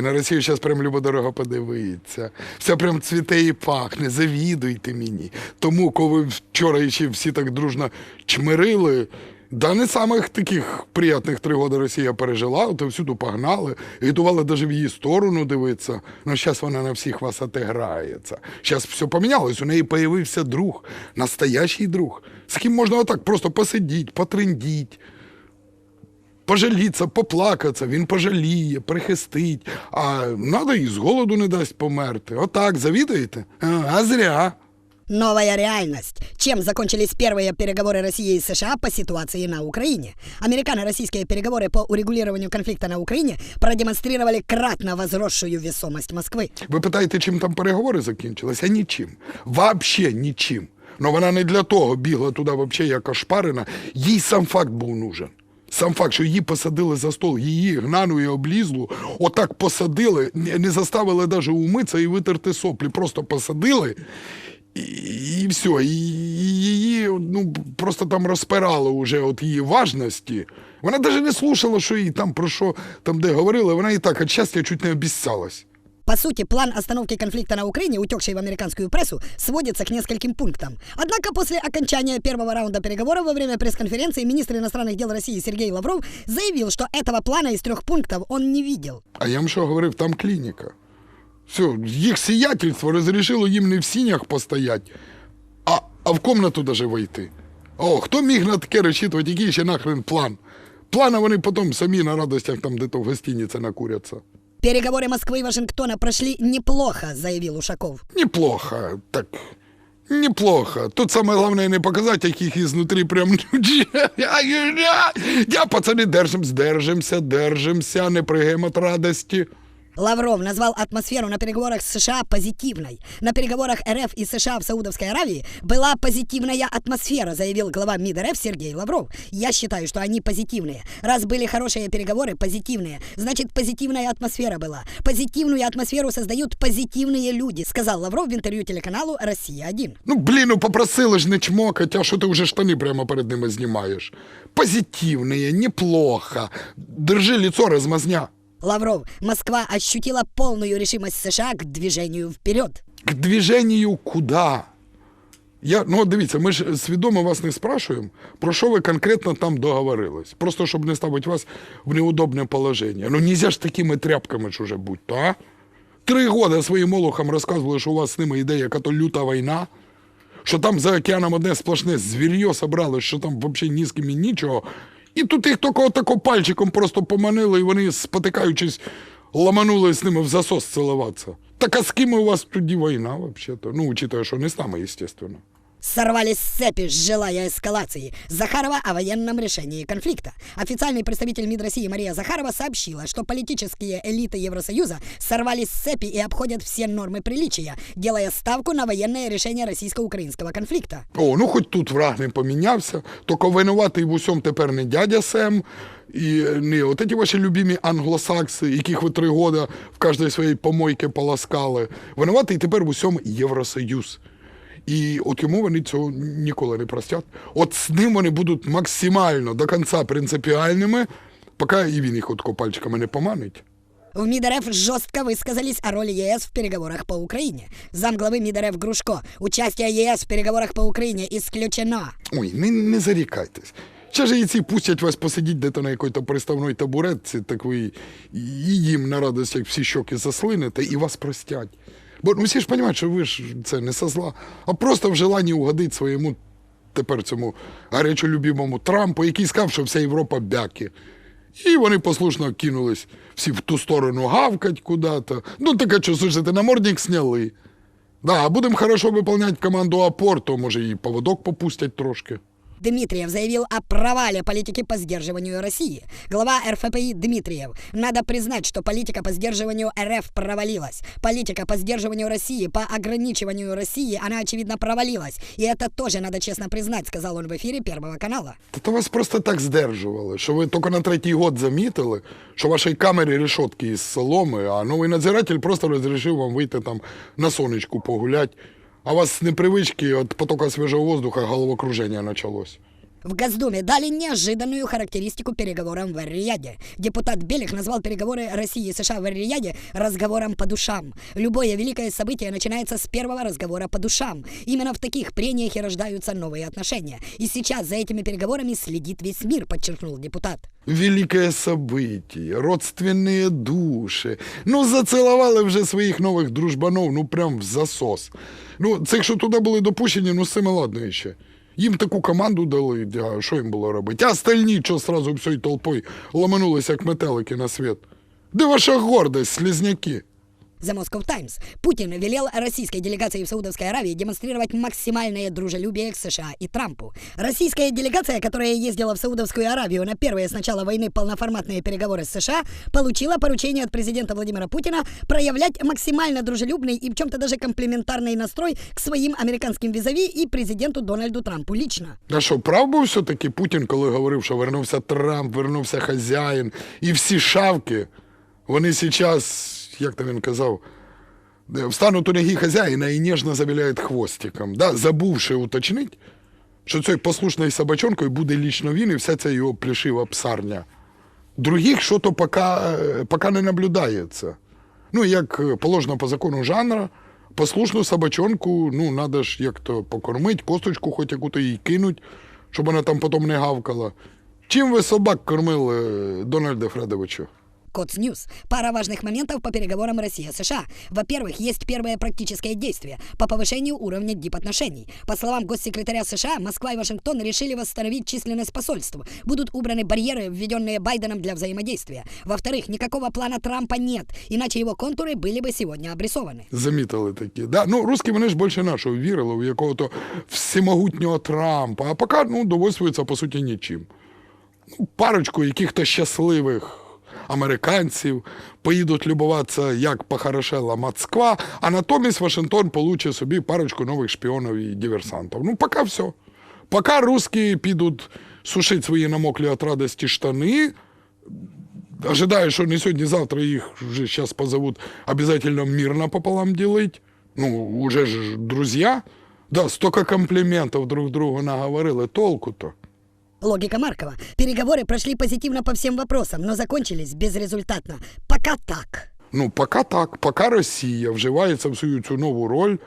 Ой, на Росію зараз прям любо-дорого подивиться. Все прям цвіте і пахне, завідуйте мені. Тому, коли вчора ще всі так дружно чмирили, да не самих таких приятних три роки Росія пережила, то всюди погнали, готували навіть в її сторону дивитися. Ну, зараз вона на всіх вас отиграється. Зараз все помінялось, у неї появився друг, настоящий друг, з ким можна отак просто посидіти, потрендіть пожаліться, поплакатися, він пожаліє, прихистить, а надо і з голоду не дасть померти. Отак, завідуєте? А, а зря. Новая реальность. Чем закончились первые переговоры России и США по ситуации на Украине? Американо-российские переговоры по урегулированию конфликта на Украине продемонстрировали кратно возросшую весомость Москвы. Ви питаєте, чим там переговори закінчилися? Нічим. Вообще нічим. Ну вона не для того бігла туди, вообще, як ошпарена. Їй сам факт був нужен. Сам факт, що її посадили за стол, її гнану і облізлу, отак посадили, не заставили навіть умитися і витерти соплі. Просто посадили і, і все. І її ну, просто там розпирало уже от її важності. Вона навіть не слушала, що їй там про що там де говорили. Вона і так від щастя чуть не обіцялась. По сути, план остановки конфликта на Украине, утекший в американскую прессу, сводится к нескольким пунктам. Однако после окончания первого раунда переговоров во время пресс-конференции министр иностранных дел России Сергей Лавров заявил, что этого плана из трех пунктов он не видел. А я вам що говорив, там клініка. Все, їх сиятельство розрішило їм не в сінях постоять, а, а в комнату даже войти. О, хто міг на таке розчитувати, який ще нахрен план? Плана вони потім самі на радостях там де-то в гостиниці накуряться. Переговоры Москвы и Вашингтона прошли неплохо, заявил Ушаков. Неплохо, так. Неплохо. Тут самое главное не показати, яких изнутри прям. Я, пацаны, держимся, держимся, держимся, не прыгаем от радості. Лавров назвал атмосферу на переговорах с США позитивной. На переговорах РФ и США в Саудовской Аравии была позитивная атмосфера, заявил глава МИД РФ Сергей Лавров. Я считаю, что они позитивные. Раз были хорошие переговоры, позитивные, значит позитивная атмосфера была. Позитивную атмосферу создают позитивные люди, сказал Лавров в интервью телеканалу «Россия-1». Ну, блін, ну попросили ж не чмокать, а що ти вже штани прямо перед ними знімаєш? Позитивные, неплохо. Держи лицо, размазня. Лавров, Москва ощутила полную решимость США к движению вперед. К движению куда? Я, ну, дивіться, ми ж свідомо вас не спрашуємо, про що ви конкретно там договорились. Просто щоб не ставити вас в неудобне положення. Ну, нельзя ж такими тряпками ж уже бути, то, а? Три года своїм олухам розказували, що у вас з ними йде яка-то люта війна, що там за океаном одне сплошне звір'йо собрали, що там взагалі ні з ким нічого. І тут їх тільки отако пальчиком просто поманили, і вони, спотикаючись, ламанули з ними в засос цілуватися. Так а з ким у вас тоді війна, взагалі-то? Ну, учитывая, що не з нами, естественно Сорвались с цепи, желая эскалации. Захарова о военном решении конфликта. Официальный представитель МИД России Мария Захарова сообщила, что политические элиты Евросоюза сорвались с цепи и обходят все нормы приличия, делая ставку на военное решение российско-украинского конфликта. О, ну хоч тут враг не помінявся, тільки винуватий в усьому тепер не дядя Сем, і не от ці ваші любимі англосакси, яких ви три года в кожній своїй помойці полоскали. Винуватий тепер в усьому Євросоюз. І от йому вони цього ніколи не простять. От з ним вони будуть максимально до кінця принципіальними, поки і він їх от пальчиками не поманить. В МИД РФ жестко высказались о роли ЕС в переговорах по Украине. Замглавы МИД РФ Грушко. Участие ЕС в переговорах по Украине исключено. Ой, не, не зарікайтесь. Ще ж і ці пустять вас посидіть десь на якійсь приставної табуретці, так ви і їм на радость, як всі щоки заслините, і вас простять. Бо ну, всі ж розуміють, що ви ж це не со зла, а просто в желанні угодити своєму тепер цьому гарячолюбімому Трампу, який сказав, що вся Європа бяки. І вони послушно кинулись всі в ту сторону гавкать куди-то. Ну, таке, що слушайте, намордник сняли. Да, будемо хорошо виконувати команду опор, то може і поводок попустять трошки. Дмитриев заявил о провале политики по сдерживанию России. Глава РФПИ Дмитриев. Надо признать, что политика по сдерживанию РФ провалилась. Политика по сдерживанию России, по ограничиванию России, она, очевидно, провалилась. И это тоже надо честно признать, сказал он в эфире Первого канала. Та то вас просто так здержували, що ви тільки на третій год замітили, що в вашій камері решетки із соломи, а новий надзиратель просто розрішив вам вийти там на сонечку погулять, а у вас с непривычки от потока свіжого воздуха головокруження почалось. В Госдуме дали неожиданную характеристику переговорам в Эр-Рияде. Депутат Белых назвал переговоры России и США в Эр-Рияде разговором по душам. Любое великое событие начинается с первого разговора по душам. Именно в таких прениях и рождаются новые отношения. И сейчас за этими переговорами следит весь мир, подчеркнул депутат. Великое событие, родственные душі. Ну, зацілували вже своїх нових дружбанов, ну прям в засос. Ну, цих, що туди були допущені, ну з цими ладно ще. Їм таку команду дали, а що їм було робити? А остальні, що сразу всією толпою ламанулись, як метелики на світ. Де ваша гордость, слізняки? The Moscow Times. Путин велел российской делегации в Саудовской Аравии демонстрировать максимальное дружелюбие к США и Трампу. Российская делегация, которая ездила в Саудовскую Аравию на первые с начала войны полноформатные переговоры с США, получила поручение от президента Владимира Путина проявлять максимально дружелюбный и в чем-то даже комплементарный настрой к своим американским визави и президенту Дональду Трампу лично. А що, прав був все-таки Путін, коли говорив, що вернувся Трамп, вернувся хазяїн, і всі шавки, вони зараз, як то він казав, е, встануть у ноги хазяїна і ніжно завіляють хвостиком, да? забувши уточнити, що цією послушною собачонкою буде лічно він і вся ця його плешива псарня. Других що-то поки, е, поки не наблюдається. Ну, як е, положено по закону жанра, послушну собачонку, ну, треба ж як-то покормити, косточку хоч яку-то їй кинуть, щоб вона там потім не гавкала. Чим ви собак кормили, Дональде Фредовичу? Коц Ньюс. Пара важных моментов по переговорам Россия-США. Во-первых, есть первое практическое действие по повышению уровня дипотношений. По словам госсекретаря США, Москва и Вашингтон решили восстановить численность посольств. Будут убраны барьеры, введенные Байденом для взаимодействия. Во-вторых, никакого плана Трампа нет, иначе его контуры были бы сегодня обрисованы. Замітили такі. Да? Ну, русські вони ж більше нашого вірили в якого-то всемогутнього Трампа, а поки ну, довольствуються, по суті, нічим. Ну, парочку яких-то щасливих Американців поїдуть любуватися, як похорошела Москва, а натомість Вашингтон получить собі парочку нових шпіонів і диверсантів. Ну, поки все. Поки русські підуть сушити свої намоклі від радості штани, ожидаю, что не сегодня, завтра их уже сейчас позовут обязательно мирно пополам делать. Ну, уже же друзья. Да, столько комплиментов друг другу наговорили, толку-то. Логика Маркова. Переговоры прошли позитивно по всем вопросам, но закончились безрезультатно. Пока так. Ну, пока так, пока Росія вживається в свою цю нову роль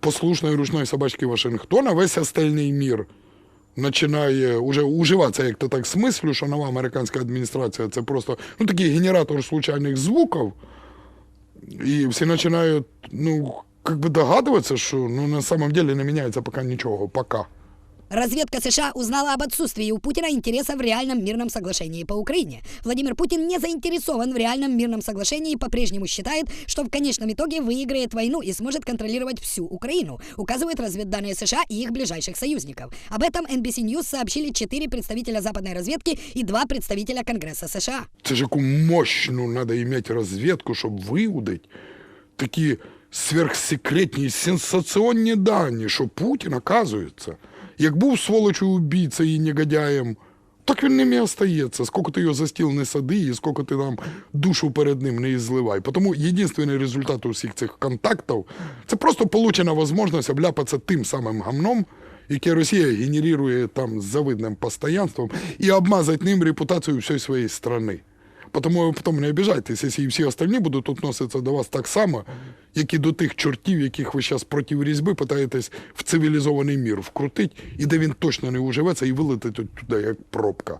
послушної ручної собачки Вашингтона, весь остальний мір починає уже уживатися, як то так смислю, що нова американська адміністрація це просто ну, такий генератор случайних звуків. І всі починають, ну, как бы догадуватися, що ну, на самом деле не міняється поки нічого, пока. Разведка США узнала об отсутствии у Путина интереса в реальном мирном соглашении по Украине. Владимир Путин не заинтересован в реальном мирном соглашении и по-прежнему считает, что в конечном итоге выиграет войну и сможет контролировать всю Украину, указывают разведданные США и их ближайших союзников. Об этом NBC News сообщили четыре представителя западной разведки и два представителя Конгресса США. Це ж яку мощну треба іметь розвідку, щоб виудити такі сверхсекретні, сенсаційні дані, що Путін, оказується, як був сволочою убійцею і негодяєм, так він ними і остається. Скільки ти його за стіл не сади, і скільки ти нам душу перед ним не ізливай. Тому єдиний результат усіх цих контактів це просто получена можливість обляпатися тим самим гамном, яке Росія генерує там з завидним постоянством, і обмазати ним репутацію всієї своєї країни. Потому ви потім не обіжайтеся, якщо і всі остальні будуть відноситися до вас так само, як і до тих чортів, яких ви зараз проти різьби питаєтесь в цивілізований мір вкрутити, і де він точно не уживеться і вилетить туди, як пробка.